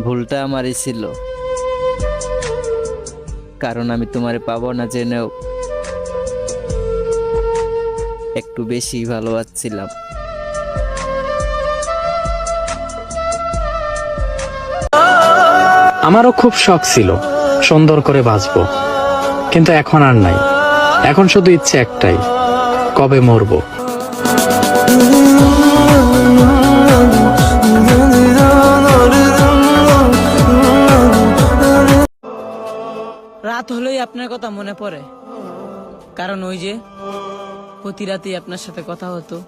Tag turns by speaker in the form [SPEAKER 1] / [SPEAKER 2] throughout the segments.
[SPEAKER 1] ভুলটা আমারই ছিল। কারণ আমি তোমারে পাবো না জেনেও একটু বেশি ভালোবাসছিলাম।
[SPEAKER 2] আমারও খুব শখ ছিল, সুন্দর করে বাঁচবো। কিন্তু এখন আর নাই। এখন শুধু ইচ্ছে একটাই, কবে মরবো?
[SPEAKER 3] আপনার কথা মনে পড়ে? কারণ ওই যে, প্রতি রাতেই আপনার সাথে কথা হতো।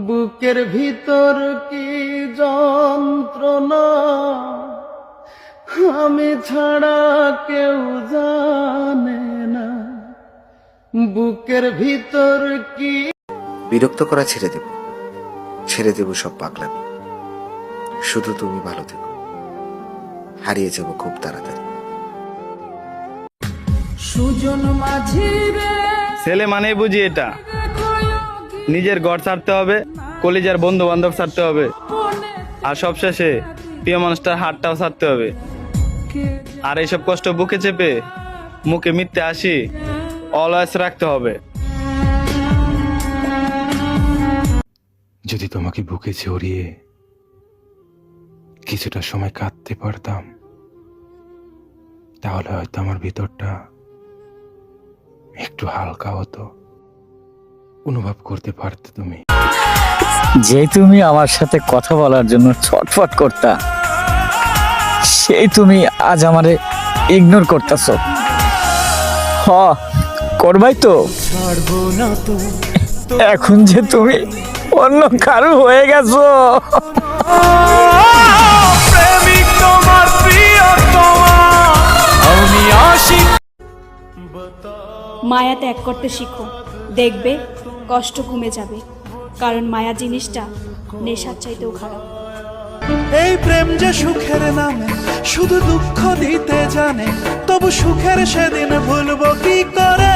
[SPEAKER 4] বুকের ভিতর কি যন্ত্রণা? আমি ছাড়া কেউ জানে না। বুকের ভিতর কি?
[SPEAKER 5] বিরক্ত করা ছেড়ে দেব। ছেড়ে দেব সব পাগলামি। শুধু তুমি ভালো থেকো। হারিয়ে যাব খুব তাড়াতাড়ি।
[SPEAKER 4] সুজন মাঝি রে
[SPEAKER 6] ছেলে মানেই বুঝি এটা। নিজের ঘর ছাড়তে হবে কলিজার বন্ধু বান্ধব ছাড়তে হবে আর সবশেষে প্রিয় মানুষটার হাতটাও ছাড়তে হবে। আর এইসব কষ্ট বুকে চেপে মুখে মিথ্যে আসি অলওয়েজ রাখতে হবে।
[SPEAKER 7] যদি তোমাকে বুকে জড়িয়ে কিছুটা সময় কাঁদতে পারতাম তাহলে হয়তো আমার ভিতরটা একটু হালকা হতো। অনুভব করতে পারতে তুমি।
[SPEAKER 8] যে তুমি আমার সাথে কথা বলার জন্য ছটফট করতা সেই তুমি আজ আমারে ইগনোর করতেছ। হ করবাই তো। এখন যে তুমি অন্য কারও হয়ে গেছো।
[SPEAKER 9] মায়া ত্যাগ করতে শিখো। দেখবে কষ্ট কমে যাবে। কারণ মায়া জিনিসটা নেশার চাইতেও খারাপ।
[SPEAKER 4] এই প্রেম যে সুখের নামে শুধু দুঃখ দিতে জানে তবু সুখের সেদিন ভুলবো কি করে?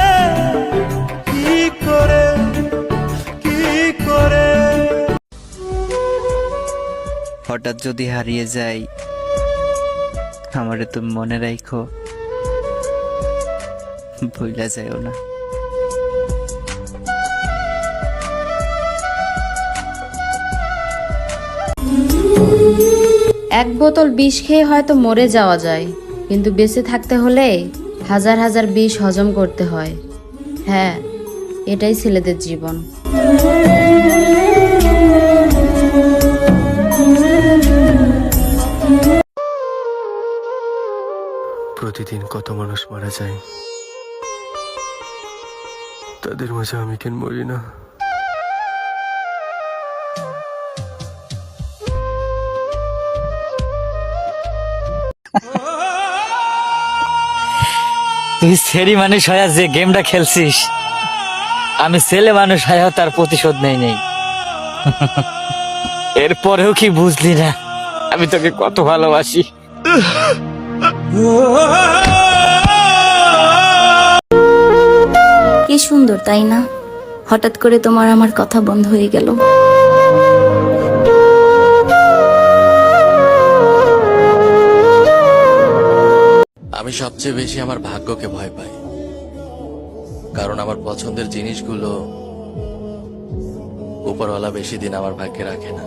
[SPEAKER 4] করে? কি করে?
[SPEAKER 1] হঠাৎ যদি হারিয়ে যাই আমারে তুমি মনে রাখো ভুলা যাইও না।
[SPEAKER 10] এক বোতল বিষ খেয়ে হয়তো মরে যাওয়া যায় কিন্তু বেঁচে থাকতে হলে হাজার হাজার বিষ হজম করতে হয়। হ্যাঁ এটাই ছেলেদের জীবন।
[SPEAKER 7] প্রতিদিন কত মানুষ মারা যায়। তাদের মাঝে আমি কেন মরি না?
[SPEAKER 8] তুই ছেড়ি মানুষ হয়ে যে গেমটা খেলছিস। আমি ছেলে মানুষ হয়ে তার প্রতিশোধ নেই নেই। এরপরেও কি বুঝলি না? আমি তোকে কত ভালোবাসি।
[SPEAKER 10] কি সুন্দর তাই না? হঠাৎ করে তোমার আমার কথা বন্ধ হয়ে গেল।
[SPEAKER 11] আমি সবচেয়ে বেশি আমার ভাগ্যকে ভয় পাই। কারণ আমার পছন্দের জিনিসগুলো উপরওয়ালা বেশি দিন আমার ভাগ্যে রাখে না।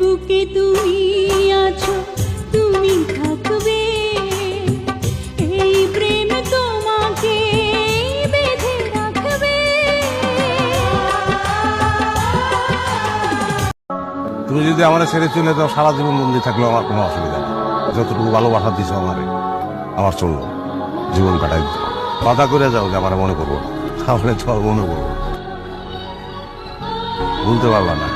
[SPEAKER 9] বুকে তুমি আছো তুমি থাকবে। এই প্রেম তোমাকে বেঁধে রাখবে।
[SPEAKER 4] তুমি যদি আমার ছেড়ে চলে যাও সারা জীবন বন্দি থাকলেও আমার কোনো অসুবিধা নেই যতটুকু ভালোবাসা দিছো আমারে আমার চলল। জীবন কাটাই দিতে কথা করে যাও যে আমার মনে করব তাহলে তো আর মনে করব। ভুলতে পারবা না।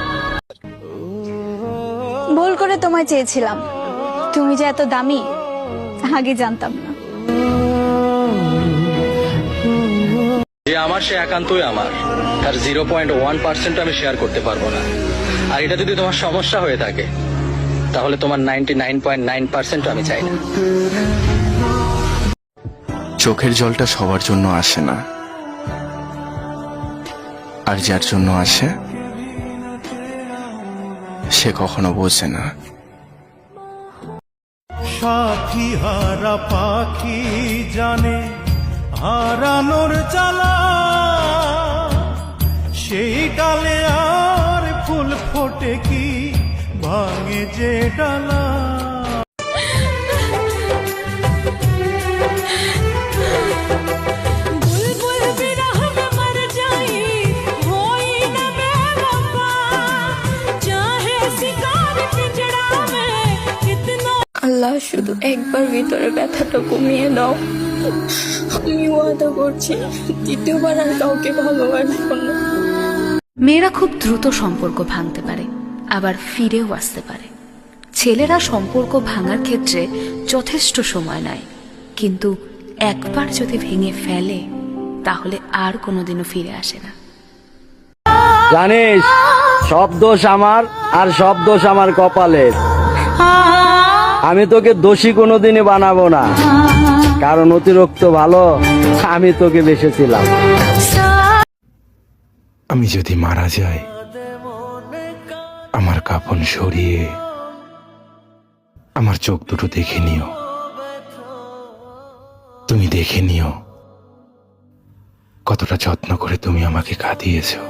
[SPEAKER 9] ভুল করে তোমায় চেয়েছিলাম। তুমি যে এত দামি আগে জানতাম না।
[SPEAKER 11] যে আমার সে একান্তই আমার। তার জিরো পয়েন্ট ওয়ান পার্সেন্ট আমি শেয়ার করতে পারব না। আর এটা যদি তোমার সমস্যা হয়ে থাকে
[SPEAKER 12] তাহলে তোমার ninety nine point nine percent আমি চাই না।
[SPEAKER 7] চোখের জলটা সবার জন্য আসে না। আর যার জন্য আসে সে কখনো বোঝে না।
[SPEAKER 6] সাথী হারা পাখি জানে হারানোর জ্বালা। সেই ডালে আর ফুল ফোটে কি? ভাঙে যে ডালা।
[SPEAKER 13] আল্লাহ শুধু একবার ভিতরে ব্যথাটা কমিয়ে দাও আমি ওয়াদা করছি দ্বিতীয়বার আর কাউকে ভালোবাসবো না।
[SPEAKER 14] মেয়েরা খুব দ্রুত সম্পর্ক ভাঙতে পারে। আবার ফিরেও আসতে পারে। ছেলেরা সম্পর্ক ভাঙার ক্ষেত্রে যথেষ্ট সময় নেয় কিন্তু একবার যদি ভেঙে ফেলে তাহলে আর কোনোদিনও ফিরে আসে না।
[SPEAKER 5] জানিস সব দোষ আমার আর সব দোষ আমার কপালের। আমি তোকে দোষী কোনোদিনই বানাবো না। কারণ অতিরিক্ত ভালো আমি তোকে বেসেছিলাম
[SPEAKER 7] আমি যদি মারা যাই আমার কাপন সরিয়ে আমার চোখ দুটো দেখে নিও। তুমি দেখে নিও কতটা যত্ন করে তুমি আমাকে কাঁদিয়েছো।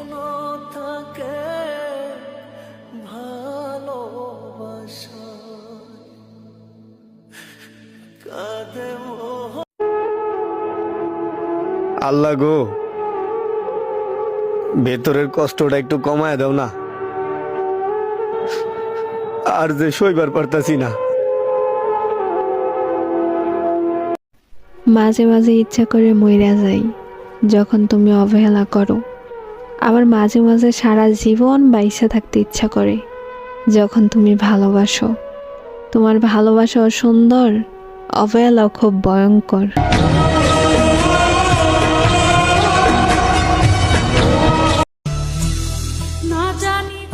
[SPEAKER 15] আল্লাহ গো, ভেতরের কষ্টটা একটু কমায় দাও না। আর যে সইবার পারতাছি না।
[SPEAKER 13] মাঝে মাঝে ইচ্ছা করে মইরা যাই যখন তুমি অবহেলা করো। আবার মাঝে মাঝে সারা জীবন বাইসে থাকতে ইচ্ছা করে যখন তুমি ভালোবাসো। তোমার ভালোবাসাও সুন্দর অবহেলাও খুব ভয়ঙ্কর।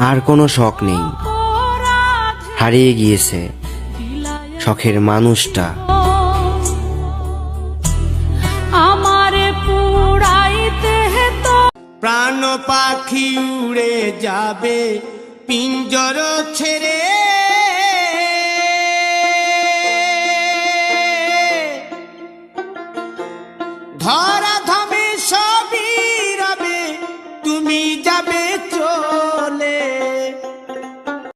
[SPEAKER 5] আর কোনো শখ নেই। হারিয়ে গিয়েছে শখের মানুষটা।
[SPEAKER 6] প্রাণ পাখি উড়ে যাবে পিঞ্জর